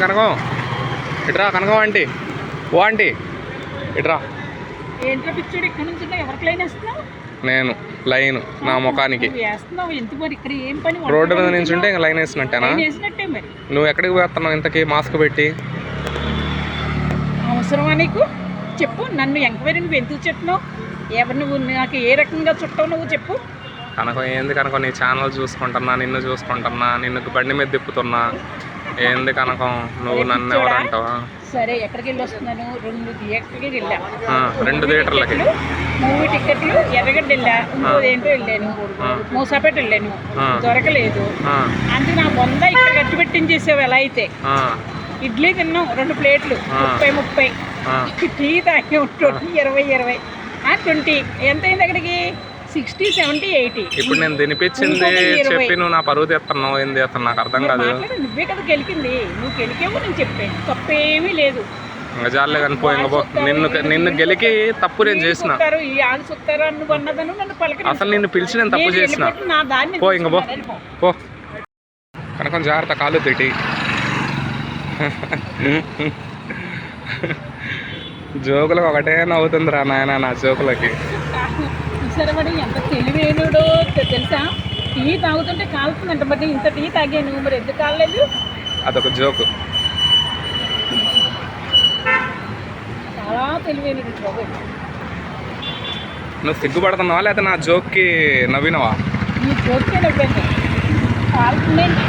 కనకం? ఇట్రా కనకం ఆంటీ. ఓ ఆంటీ. ఇట్రా. నుంచి నేను లైన్ నా ముఖానికి. ఏం రోడ్డు మీద నించుంటే ఇంకా లైన్ వేసినట్టేనా? నువ్వు ఎక్కడికి పోతున్నావు ఇంతకీ? మాస్క్ పెట్టి. అవసరమా నీకు? చెప్పు నన్ను ఎంక్వైరీ నువ్వు ఎందుకు చెప్తున్నావు? ఎవరు నువ్వు నాకు ఏ రకంగా చుట్టావు నువ్వు చెప్పు. కనకం ఏంది కనకం? నీ ఛానల్ చూసుకుంటున్నా నిన్ను చూసుకుంటున్నా నిన్ను బండి మీద తిప్పుతున్నా. ఏంది కనకం నువ్వు నన్ను ఎవరంటావా? సరే ఎక్కడికి వెళ్ళి వస్తున్నాను? రెండు థియేటర్కి వెళ్ళా. రెండు థియేటర్లకి. మూవీ టికెట్లు ఎర్రగడ్డ వెళ్ళా. ఏంటో వెళ్ళాను. మూసాపేట వెళ్ళాను. దొరకలేదు. అందుకు నా వంద ఇక్కడ గట్టి పెట్టించేసావు ఎలా అయితే. ఇడ్లీ తిన్నాం రెండు ప్లేట్లు. ముప్పై ముప్పై. టీ తాగాం ట్వంటీ ఇరవై ఇరవై. ట్వంటీ. ఎంత అయింది అక్కడికి? Sixty seventy eighty. ఇప్పుడు నేను తినిపించింది చెప్పి నువ్వు నా పరువు తీస్తున్నావు ఏం తీస్తున్నావు? నాకు అర్థం కాదు. నువ్వే కదా గెలికింది నువ్వు గెలికేవు నేను చెప్పాను. తప్పేమీ లేదు. ఇంకా జాలే కానీ పో ఇంక పో. నిన్ను నిన్ను గెలికి తప్పు నేను చేసిన. అసలు నిన్ను పిలిచి నేను తప్పు చేసిన. పో ఇంక పో. కనకం జాగ్రత్త కాలు తిట్టి. జోకులకు ఒకటే నవ్వుతుందిరా నాయన నా జోకులకి. చూసారా మరి? ఎంత తెలివైనడో తెలుసా? టీ తాగుతుంటే కాలుతుందంట మరి. ఇంత టీ తాగాను. మరి ఎందుకు కాలేదు అదొక జోకు. చాలా తెలివైనడు నువ్వు సిగ్గుపడుతున్నావా? లేకపోతే నా జోక్కి నవ్వినవా? నీ జోకే నవ్వాను. కాలుతుందేంటి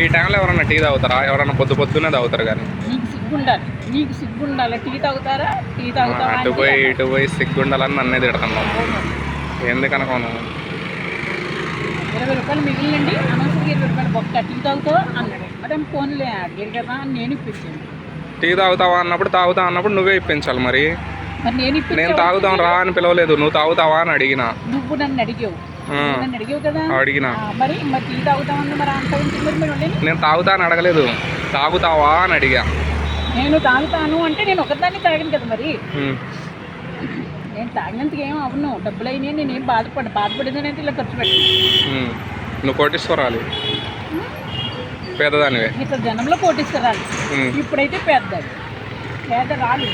ఈ టైంలో ఎవరన్నా టీ తాగుతారా? ఎవరన్నా పొద్దు పొద్దున్నే తాగుతారు కానీ. సిగ్గుండాలి. నీకు సిగ్గుండాలి. టీ తాగుతారా? టీ తాగుతావా అటు పోయి ఇటు పోయి సిగ్గుండాలని నన్నే తిడుతున్నావు ఎందుకు అనుకోను? ఇరవై రూపాయలు మిగిలినండి అనవసరంగా ఇరవై రూపాయలు బొక్క. టీ తాగుతావా? అన్నాడు. మరి ఫోన్లే అడిగాడు కదా నేను ఇప్పించాను. టీ తాగుతావా అన్నప్పుడు తాగుతా అన్నప్పుడు నువ్వే ఇప్పించాలి మరి. నేను తాగుతాం రా అని పిలవలేదు. నువ్వు తాగుతావా అని అడిగిన. నువ్వు నన్ను అడిగావు. అడిగిన. నేను తాగుతా అని అడగలేదు. తాగుతావా అని అడిగా. నేను తాగుతాను అంటే నేను ఒకదాన్ని తాగాను కదా మరి. నేను తాగినందుకు ఏం అవును డబ్బులు అయినాయి నేను ఏం బాధపడ బాధపడిందని అయితే ఇలా ఖర్చు పెట్టాను. నువ్వు కోటేశ్వరాలు. పేదదానివే. ఇట్లా జనంలో ఉమ్. ఇప్పుడైతే పెద్ద పేద రాలు